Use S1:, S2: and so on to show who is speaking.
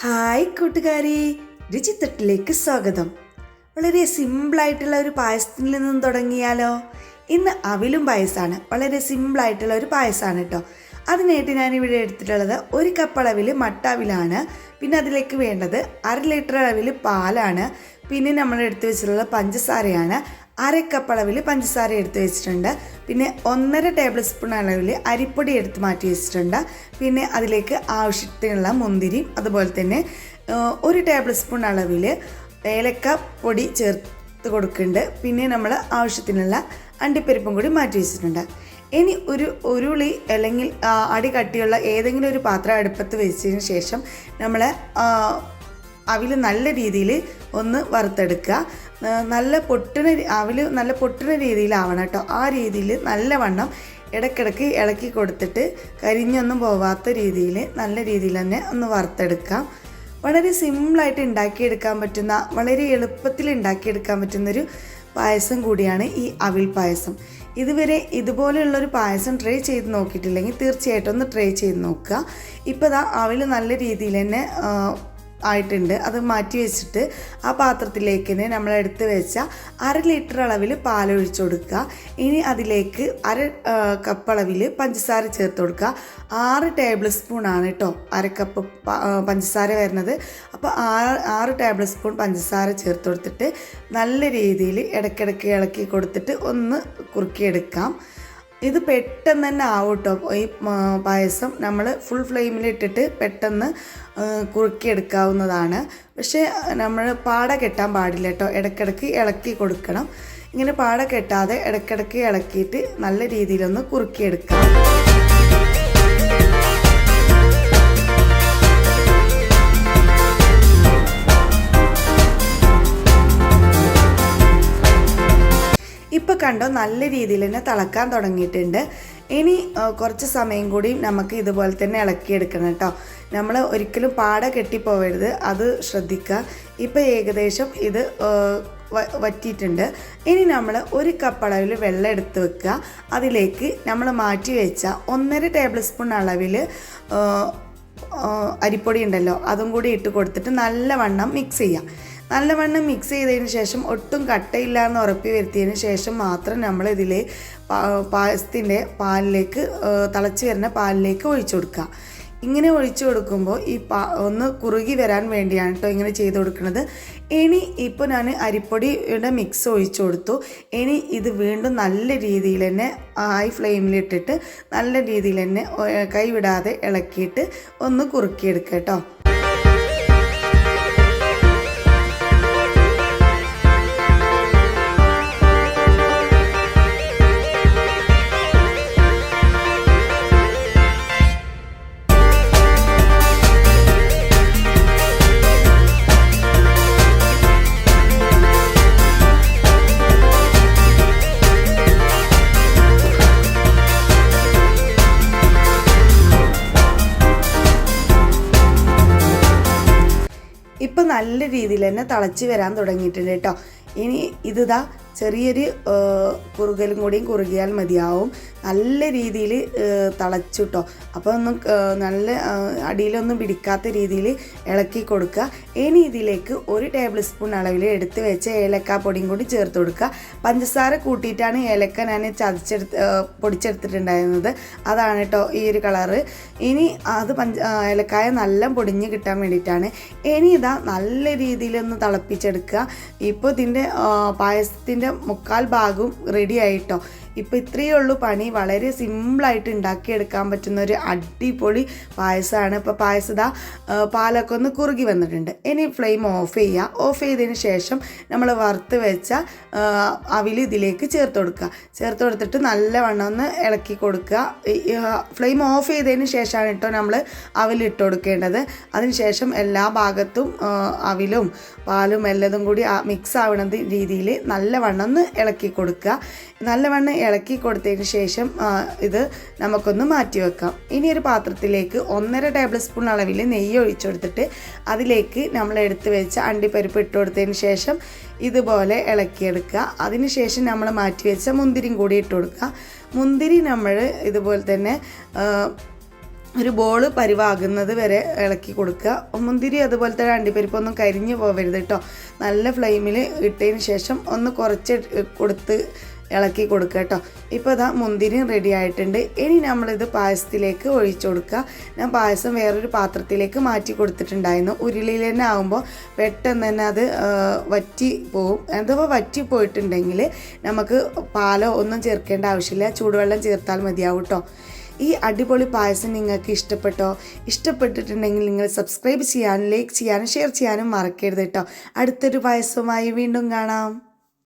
S1: Hi കൂട്ടുകാരി രുചിത്തട്ടിലേക്ക് സ്വാഗതം. വളരെ സിമ്പിളായിട്ടുള്ള ഒരു പായസത്തിൽ നിന്നും തുടങ്ങിയാലോ? ഇന്ന് അവിലും പായസമാണ് വളരെ സിമ്പിളായിട്ടുള്ള ഒരു പായസമാണ് കേട്ടോ അതിനായിട്ട് ഞാനിവിടെ എടുത്തിട്ടുള്ളത് ഒരു കപ്പ് അളവിൽ മട്ടാവിലാണ് പിന്നെ അതിലേക്ക് വേണ്ടത് അര ലിറ്റർ അളവിൽ പാലാണ്. പിന്നെ നമ്മൾ എടുത്തു വെച്ചിട്ടുള്ളത് പഞ്ചസാരയാണ്. അര കപ്പ് അളവിൽ പഞ്ചസാര എടുത്തു വെച്ചിട്ടുണ്ട്. പിന്നെ ഒന്നര ടേബിൾ സ്പൂൺ അളവിൽ അരിപ്പൊടി എടുത്ത് മാറ്റി വെച്ചിട്ടുണ്ട്. പിന്നെ അതിലേക്ക് ആവശ്യത്തിനുള്ള മുന്തിരി അതുപോലെ തന്നെ ഒരു ടേബിൾ സ്പൂൺ അളവിൽ ഏലക്ക പൊടി ചേർത്ത് കൊടുക്കുന്നുണ്ട്. പിന്നെ നമ്മൾ ആവശ്യത്തിനുള്ള അണ്ടിപ്പരിപ്പും കൂടി മാറ്റി വെച്ചിട്ടുണ്ട്. ഇനി ഒരു ഉരുളി അല്ലെങ്കിൽ അടി കട്ടിയുള്ള ഏതെങ്കിലും ഒരു പാത്രം അടുപ്പത്ത് വെച്ചതിന് ശേഷം നമ്മൾ അവിൽ നല്ല രീതിയിൽ ഒന്ന് വറുത്തെടുക്കുക. നല്ല പൊട്ടുന്ന അവിൽ നല്ല പൊട്ടുന്ന രീതിയിലാവണം കേട്ടോ. ആ രീതിയിൽ നല്ലവണ്ണം ഇടയ്ക്കിടയ്ക്ക് ഇളക്കി കൊടുത്തിട്ട് കരിഞ്ഞൊന്നും പോവാത്ത രീതിയിൽ നല്ല രീതിയിൽ തന്നെ ഒന്ന് വറുത്തെടുക്കാം. വളരെ സിമ്പിളായിട്ട് ഉണ്ടാക്കിയെടുക്കാൻ പറ്റുന്ന വളരെ എളുപ്പത്തിൽ ഉണ്ടാക്കിയെടുക്കാൻ പറ്റുന്നൊരു പായസം കൂടിയാണ് ഈ അവിൽ പായസം. ഇതുവരെ ഇതുപോലെയുള്ളൊരു പായസം ട്രൈ ചെയ്ത് നോക്കിയിട്ടില്ലെങ്കിൽ തീർച്ചയായിട്ടും ഒന്ന് ട്രൈ ചെയ്ത് നോക്കുക. ഇപ്പോൾ ദാ അവിൽ നല്ല രീതിയിൽ തന്നെ ആയിട്ടുണ്ട്. അത് മാറ്റി വെച്ചിട്ട് ആ പാത്രത്തിലേക്ക് നമ്മൾ എടുത്ത് വെച്ച അര ലിറ്റർ അളവിൽ പാലൊഴിച്ചു കൊടുക്കുക. ഇനി അതിലേക്ക് അര കപ്പ് അളവിൽ പഞ്ചസാര ചേർത്ത് കൊടുക്കുക. ആറ് ടേബിൾ സ്പൂൺ ആണ് കേട്ടോ അര കപ്പ് പഞ്ചസാര വരുന്നത്. അപ്പോൾ ആറ് ആറ് ടേബിൾ സ്പൂൺ പഞ്ചസാര ചേർത്ത് കൊടുത്തിട്ട് നല്ല രീതിയിൽ ഇടയ്ക്കിടയ്ക്ക് ഇളക്കി കൊടുത്തിട്ട് ഒന്ന് കുറുക്കിയെടുക്കാം. ഇത് പെട്ടെന്ന് തന്നെ ആവും കേട്ടോ ഈ പായസം നമ്മൾ ഫുൾ ഫ്ലെയിമിൽ ഇട്ടിട്ട് പെട്ടെന്ന് കുറുക്കിയെടുക്കാവുന്നതാണ്. പക്ഷേ നമ്മൾ പാട കെട്ടാൻ പാടില്ല കേട്ടോ ഇടയ്ക്കിടയ്ക്ക് ഇളക്കി കൊടുക്കണം. ഇങ്ങനെ പാട കെട്ടാതെ ഇടയ്ക്കിടയ്ക്ക് ഇളക്കിയിട്ട് നല്ല രീതിയിലൊന്ന് കുറുക്കിയെടുക്കാം. ഇപ്പം കണ്ടോ നല്ല രീതിയിൽ തന്നെ തിളക്കാൻ തുടങ്ങിയിട്ടുണ്ട്. ഇനി കുറച്ച് സമയം കൂടി നമുക്ക് ഇതുപോലെ തന്നെ ഇളക്കിയെടുക്കണം കേട്ടോ. നമ്മൾ ഒരിക്കലും പാട കെട്ടിപ്പോവരുത് അത് ശ്രദ്ധിക്കുക. ഇപ്പോൾ ഏകദേശം ഇത് വറ്റിയിട്ടുണ്ട്. ഇനി നമ്മൾ ഒരു കപ്പ് അളവിൽ വെള്ളം എടുത്ത് വെക്കുക. അതിലേക്ക് നമ്മൾ മാറ്റി വെച്ച ഒന്നര ടേബിൾ സ്പൂൺ അളവിൽ അരിപ്പൊടി ഉണ്ടല്ലോ അതും കൂടി ഇട്ട് കൊടുത്തിട്ട് നല്ലവണ്ണം മിക്സ് ചെയ്യുക നല്ലവണ്ണം മിക്സ് ചെയ്തതിന് ശേഷം ഒട്ടും കട്ടയില്ല എന്ന് ഉറപ്പി വരുത്തിയതിന് ശേഷം മാത്രം നമ്മൾ ഇതിലെ പായസത്തിന്റെ പാലിലേക്ക് തിളച്ച് വരുന്ന പാലിലേക്ക് ഒഴിച്ചു കൊടുക്കുക. ഇങ്ങനെ ഒഴിച്ചു കൊടുക്കുമ്പോൾ ഈ പാ ഒന്ന് കുറുകി വരാൻ വേണ്ടിയാണ് കേട്ടോ ഇങ്ങനെ ചെയ്ത് കൊടുക്കുന്നത്. ഇനി ഇപ്പോൾ ഞാൻ അരിപ്പൊടിയുടെ മിക്സ് ഒഴിച്ചു കൊടുത്തു. ഇനി ഇത് വീണ്ടും നല്ല രീതിയിൽ തന്നെ ഹൈ ഫ്ലെയിമിലിട്ടിട്ട് നല്ല രീതിയിൽ തന്നെ കൈവിടാതെ ഇളക്കിയിട്ട് ഒന്ന് കുറുക്കിയെടുക്കുക കേട്ടോ ഇപ്പം നല്ല രീതിയിൽ തന്നെ തിളച്ച് വരാൻ തുടങ്ങിയിട്ടുണ്ട് കേട്ടോ. ഇനി ഇതാ ചെറിയൊരു കുറുകലും കൂടിയും കുറുകിയാൽ മതിയാവും. നല്ല രീതിയിൽ തിളച്ചു കേട്ടോ അപ്പോൾ ഒന്നും നല്ല അടിയിലൊന്നും പിടിക്കാത്ത രീതിയിൽ ഇളക്കി കൊടുക്കുക. ഇനി ഇതിലേക്ക് ഒരു ടേബിൾ സ്പൂൺ അളവിൽ എടുത്ത് വെച്ച ഏലക്ക പൊടിയും കൂടി ചേർത്ത് കൊടുക്കുക. പഞ്ചസാര കൂട്ടിയിട്ടാണ് ഏലക്ക ഞാൻ ചതച്ചെടുത്ത് പൊടിച്ചെടുത്തിട്ടുണ്ടായിരുന്നത്. അതാണ് കേട്ടോ ഈ ഒരു കളറ്. ഇനി അത് പഞ്ച ഏലക്കായ നല്ല പൊടിഞ്ഞ് കിട്ടാൻ വേണ്ടിയിട്ടാണ്. ഇനി ഇതാ നല്ല രീതിയിലൊന്ന് തിളപ്പിച്ചെടുക്കുക. ഇപ്പോൾ ഇതിന്റെ പായസത്തിന്റെ മുക്കാൽ ഭാഗവും റെഡി ആയിട്ടോ. ഇപ്പോൾ ഇത്രയേ ഉള്ളൂ പണി. വളരെ സിമ്പിളായിട്ട് ഉണ്ടാക്കിയെടുക്കാൻ പറ്റുന്ന ഒരു അടിപൊളി പായസമാണ്. ഇപ്പോൾ പായസത പാലൊക്കെ ഒന്ന് കുറുകി വന്നിട്ടുണ്ട്. ഇനി ഫ്ലെയിം ഓഫ് ചെയ്യുക ഓഫ് ചെയ്തതിന് ശേഷം നമ്മൾ വറുത്ത് വെച്ച അവിൽ ഇതിലേക്ക് ചേർത്ത് കൊടുക്കുക. ചേർത്ത് കൊടുത്തിട്ട് നല്ലവണ്ണം ഒന്ന് ഇളക്കി കൊടുക്കുക. ഫ്ലെയിം ഓഫ് ചെയ്തതിന് ശേഷമാണ് കേട്ടോ നമ്മൾ അവിലിട്ട് കൊടുക്കേണ്ടത്. അതിനുശേഷം എല്ലാ ഭാഗത്തും അവിലും പാലും എല്ലതും കൂടി മിക്സ് ആവുന്ന രീതിയിൽ നല്ലവണ്ണം ഒന്ന് ഇളക്കി കൊടുക്കുക. നല്ലവണ്ണം ഇളക്കി കൊടുത്തതിന് ശേഷം ഇത് നമുക്കൊന്ന് മാറ്റി വെക്കാം. ഇനി ഒരു പാത്രത്തിലേക്ക് ഒന്നര ടേബിൾ സ്പൂൺ അളവിൽ നെയ്യ് ഒഴിച്ചെടുത്തിട്ട് അതിലേക്ക് നമ്മൾ എടുത്ത് വെച്ച അണ്ടിപ്പരിപ്പ് ഇട്ട് കൊടുത്തതിന് ശേഷം ഇതുപോലെ ഇളക്കിയെടുക്കുക. അതിനുശേഷം നമ്മൾ മാറ്റി വെച്ച മുന്തിരിയും കൂടി ഇട്ട് കൊടുക്കുക. മുന്തിരി നമ്മൾ ഇതുപോലെ തന്നെ ഒരു ബോൾ പരിവാകുന്നത് വരെ ഇളക്കി കൊടുക്കുക. മുന്തിരി അതുപോലെ തന്നെ അണ്ടിപ്പരിപ്പൊന്നും കരിഞ്ഞു പോകരുത് കേട്ടോ. നല്ല ഫ്ലെയിമിൽ ഇട്ടതിന് ശേഷം ഒന്ന് കുറച്ച് കൊടുത്ത് ഇളക്കി കൊടുക്കുക കേട്ടോ. ഇപ്പോൾ ഇതാ മുന്തിരി റെഡി ആയിട്ടുണ്ട്. ഇനി നമ്മളിത് പായസത്തിലേക്ക് ഒഴിച്ചു കൊടുക്കുക. ഞാൻ പായസം വേറൊരു പാത്രത്തിലേക്ക് മാറ്റി കൊടുത്തിട്ടുണ്ടായിരുന്നു. ഉരുളിയിൽ തന്നെ ആകുമ്പോൾ പെട്ടെന്ന് തന്നെ അത് വറ്റി പോവും. അഥവാ വറ്റി പോയിട്ടുണ്ടെങ്കിൽ നമുക്ക് പാലോ ഒന്നും ചേർക്കേണ്ട ആവശ്യമില്ല. ചൂടുവെള്ളം ചേർത്താൽ മതിയാവും കേട്ടോ. ഈ അടിപൊളി പായസം നിങ്ങൾക്ക് ഇഷ്ടപ്പെട്ടോ? ഇഷ്ടപ്പെട്ടിട്ടുണ്ടെങ്കിൽ നിങ്ങൾ സബ്സ്ക്രൈബ് ചെയ്യാനും ലൈക്ക് ചെയ്യാനും ഷെയർ ചെയ്യാനും മറക്കരുത് കേട്ടോ. അടുത്തൊരു പായസവുമായി വീണ്ടും കാണാം.